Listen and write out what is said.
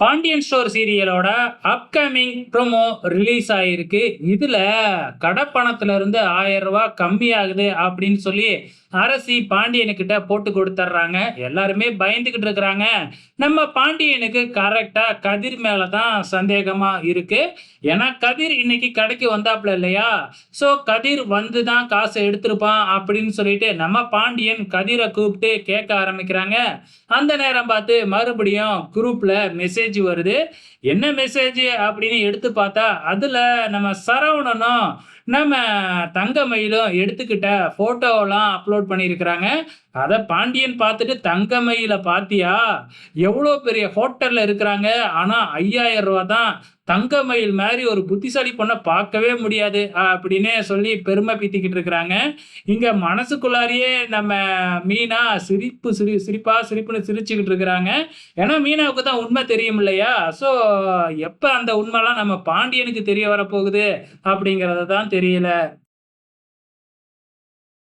Pandian store சீரியலோட upcoming promo release ஆகிருக்கு இதில் கடப்பணத்துல இருந்து ஆயிரம் ரூபாய் கம்மியாகுது அப்படின்னு சொல்லி அரசி பாண்டியனுக்கிட்ட போட்டு கொடுத்துட்றாங்க எல்லாருமே பயந்துக்கிட்டு இருக்கிறாங்க. நம்ம பாண்டியனுக்கு கரெக்டாக கதிர் மேலே தான் சந்தேகமாக இருக்கு. ஏன்னா கதிர் இன்னைக்கு கடைக்கு வந்தாப்புல இல்லையா? ஸோ கதிர் வந்து தான் காசை எடுத்திருப்பான் அப்படின்னு சொல்லிட்டு நம்ம பாண்டியன் கதிரை கூப்பிட்டு கேட்க ஆரம்பிக்கிறாங்க. அந்த நேரம் பார்த்து மறுபடியும் குரூப்ல மெசேஜ் வருது. என்ன மெசேஜ் அப்படின்னு எடுத்து பார்த்தா அதுல நம்ம சரவணனும் நம்ம தங்கமயிலும் எடுத்துக்கிட்ட ஃபோட்டோவெல்லாம் அப்லோட் பண்ணியிருக்கிறாங்க. அதை பாண்டியன் பார்த்துட்டு தங்கமயில பார்த்தியா? எவ்வளோ பெரிய ஹோட்டலில் இருக்கிறாங்க. ஆனால் ஐயாயிரம் ரூபா தான் தங்கமயில் மாதிரி ஒரு புத்திசாலி பொண்ணை பார்க்கவே முடியாது அப்படின்னு சொல்லி பெருமை பீத்திக்கிட்டு இருக்கிறாங்க. இங்கே மனசுக்குள்ளாரியே நம்ம மீனா சிரிப்பு சிரி சிரிப்பா சிரிப்புன்னு சிரிச்சுக்கிட்டு இருக்கிறாங்க. ஏன்னா மீனாவுக்கு தான் உண்மை தெரியும் இல்லையா? ஸோ எப்போ அந்த உண்மைலாம் நம்ம பாண்டியனுக்கு தெரிய வரப்போகுது அப்படிங்கிறது தான் தெரியல.